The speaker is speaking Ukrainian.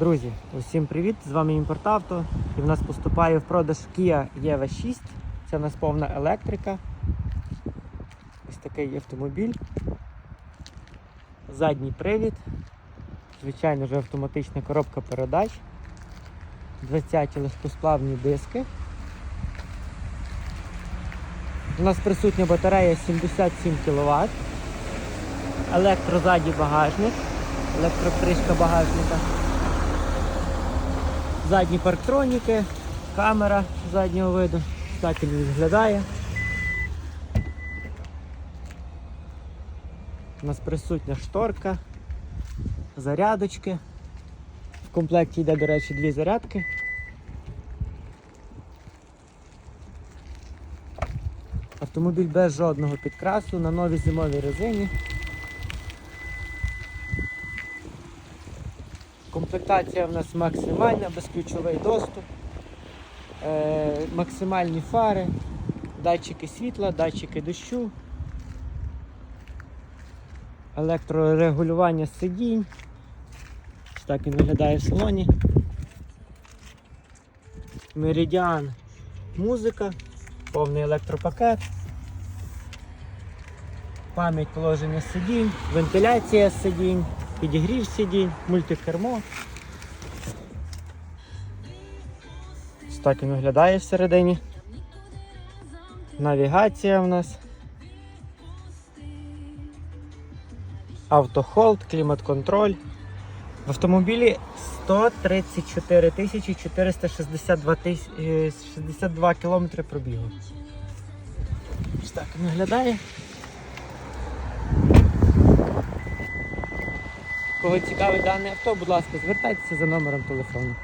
Друзі, усім привіт! З вами Імпортавто. І в нас поступає в продаж Kia EV6. Це в нас повна електрика. Ось такий автомобіль. Задній привід. Звичайно вже автоматична коробка передач. 20 легкосплавні диски. У нас присутня батарея 77 кВт. Електрозадній багажник, електрокришка багажника. Задні парктроніки, камера заднього виду. Так він виглядає. У нас присутня шторка, зарядочки. В комплекті йде, до речі, дві зарядки. Автомобіль без жодного підкрасу на новій зимовій резині. Комплектація в нас максимальна, безключовий доступ, е, максимальні фари, датчики світла, датчики дощу, електрорегулювання сидінь. Так він виглядає в салоні. Меридіан музика, повний електропакет, пам'ять положення сидінь, вентиляція сидінь, підігрів сидінь, мультикермо. Ось так він виглядає всередині. Навігація в нас. Автохолд, клімат-контроль. В автомобілі 134 тисячі 462 тис... е, 62 кілометри пробігу. Ось так він виглядає. Кого цікавить дане авто, будь ласка, звертайтеся за номером телефону.